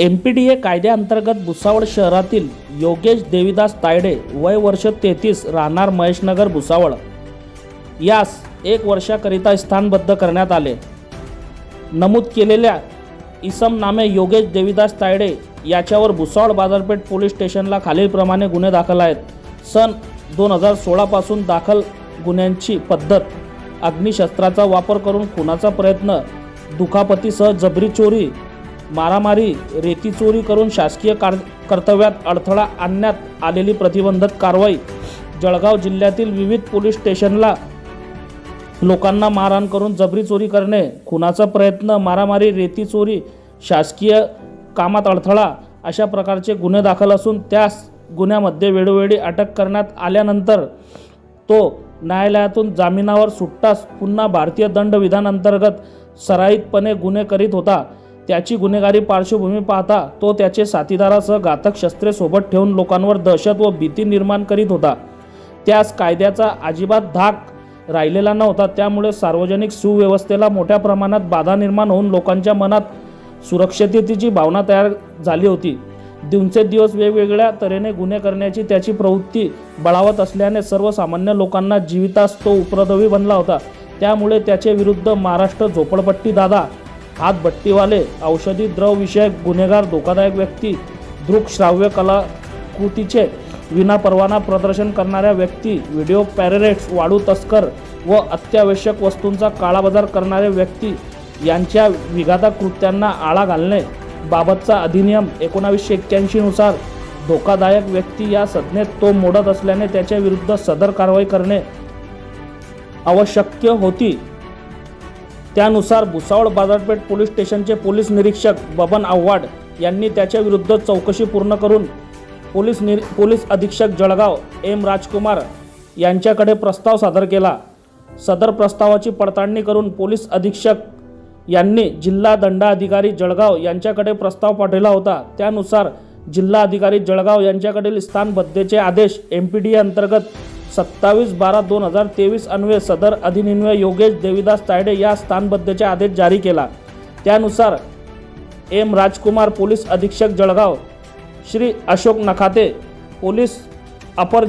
M P D A कायद्याअंतर्गत भुसावळ शहरातील योगेश देविदास तायडे वय वर्ष तेहतीस राहणार महेशनगर भुसावळ. यास एक वर्षाकरिता स्थानबद्ध करण्यात आले. नमूद केलेल्या इसम नामे योगेश देविदास तायडे याच्यावर भुसावळ बाजारपेठ पोलीस स्टेशनला खालीलप्रमाणे गुन्हे दाखल आहेत. सन दोन हजार सोळापासून दाखल गुन्ह्यांची पद्धत अग्निशस्त्राचा वापर करून खुनाचा प्रयत्न दुखापतीसह जबरी चोरी मारामारी रेती चोरी करून शासकीय कार कर्तव्यात अडथळा आणण्यात आलेली प्रतिबंधक कारवाई जळगाव जिल्ह्यातील विविध पोलीस स्टेशनला लोकांना मारहाण करून जबरी चोरी करणे खुनाचा प्रयत्न मारामारी रेती चोरी शासकीय कामात अडथळा अशा प्रकारचे गुन्हे दाखल असून त्यास गुन्ह्यामध्ये वेळोवेळी अटक करण्यात आल्यानंतर तो न्यायालयातून जामिनावर सुटताच पुन्हा भारतीय दंडविधान अंतर्गत सराईतपणे गुन्हे करीत होता. त्याची गुन्हेगारी पार्श्वभूमी पाहता तो त्याचे साथीदारासह घातक शस्त्रे सोबत ठेवून लोकांवर दहशत व भीती निर्माण करीत होता. त्यास कायद्याचा अजिबात धाक राहिलेला नव्हता. त्यामुळे सार्वजनिक सुव्यवस्थेला मोठ्या प्रमाणात बाधा निर्माण होऊन लोकांच्या मनात सुरक्षिततेची भावना तयार झाली होती. दिवसेदिवस वेगवेगळ्या तऱ्हेने गुन्हे करण्याची त्याची प्रवृत्ती बळावत असल्याने सर्वसामान्य लोकांना जीवितास तो उपद्रवी बनला होता. त्यामुळे त्याचे विरुद्ध महाराष्ट्र झोपडपट्टी दादा हातभट्टीवाले औषधी द्रवविषयक गुन्हेगार धोकादायक व्यक्ती दृकश्राव्य कलाकृतीचे विनापरवाना प्रदर्शन करणाऱ्या व्यक्ती व्हिडिओ पॅरेरेट्स वाळू तस्कर व अत्यावश्यक वस्तूंचा काळाबाजार करणारे व्यक्ती यांच्या विघातक कृत्यांना आळा घालणे बाबतचा अधिनियम एकोणावीसशे एक्क्याऐंशीनुसार धोकादायक व्यक्ती या संज्ञेत तो मोडत असल्याने त्याच्या विरुद्ध सदर कारवाई करणे आवश्यक होती. त्यानुसार भुसावळ बाजारपेठ पोलीस स्टेशनचे पोलीस निरीक्षक बबन आव्हाड यांनी त्याच्या विरुद्ध चौकशी पूर्ण करून पोलीस निर पोलीस अधीक्षक जळगाव एम राजकुमार यांच्याकडे प्रस्ताव सादर केला. सदर प्रस्तावाची पडताळणी करून पोलीस अधीक्षक यांनी जिल्हा दंडाधिकारी जळगाव यांच्याकडे प्रस्ताव पाठवला होता. त्यानुसार जिल्हा अधिकारी जळगाव यांच्याकडील स्थानबद्धतेचे आदेश एम पी डी अंतर्गत सत्तावीस बारा दोन हजार तेवीस अन्वये सदर अधिनिन्वय योगेश देविदास तायडे या स्थानबद्धतेचे आदेश जारी केला. त्यानुसार एम राजकुमार पोलीस अधीक्षक जळगाव श्री अशोक नखाते पोलीस अपर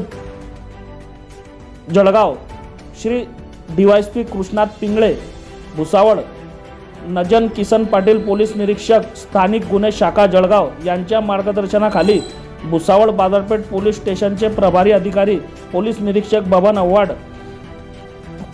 Jalgaon Shri D P Krishnat Pingale Bhusawal Najan Kisan Patil police निरीक्षक स्थानिक गुन्हे शाखा जळगाव यांच्या मार्गदर्शनाखाली भुसावळ बाजारपेठ पोलीस स्टेशनचे प्रभारी अधिकारी पोलीस निरीक्षक बबन आव्हाड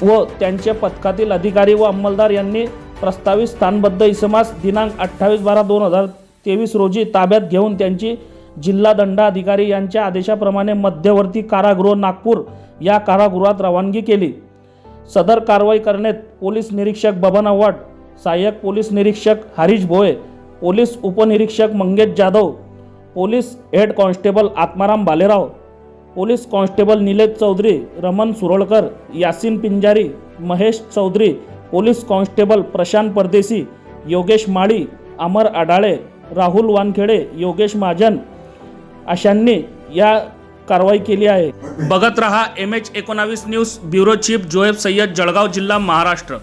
व त्यांचे पथकातील अधिकारी व अंमलदार यांनी प्रस्तावित स्थानबद्ध इसमास दिनांक अठ्ठावीस बारा दोन हजार तेवीस रोजी ताब्यात घेऊन त्यांची जिल्हा दंडाधिकारी यांच्या आदेशाप्रमाणे मध्यवर्ती कारागृह नागपूर या कारागृहात रवानगी केली. सदर कारवाई करण्यात पोलीस निरीक्षक बबन आव्हाड सहाय्यक पोलीस निरीक्षक हरीश भोये पोलीस उपनिरीक्षक Mangesh Jadhav police head constable Atmaram Balerao police constable Nilesh Chaudhari Raman Surolkar Yasin Pinjari Mahesh Chaudhari police constable Prashant Pardesi Yogesh Mali Amar Adale Rahul Wankhede Yogesh Mahajan अशांनी या कारवाई केली आहे. बघत रहा M H एकोणावीस news bureau chief Joeb Sayyed Jalgaon जिल्हा महाराष्ट्र.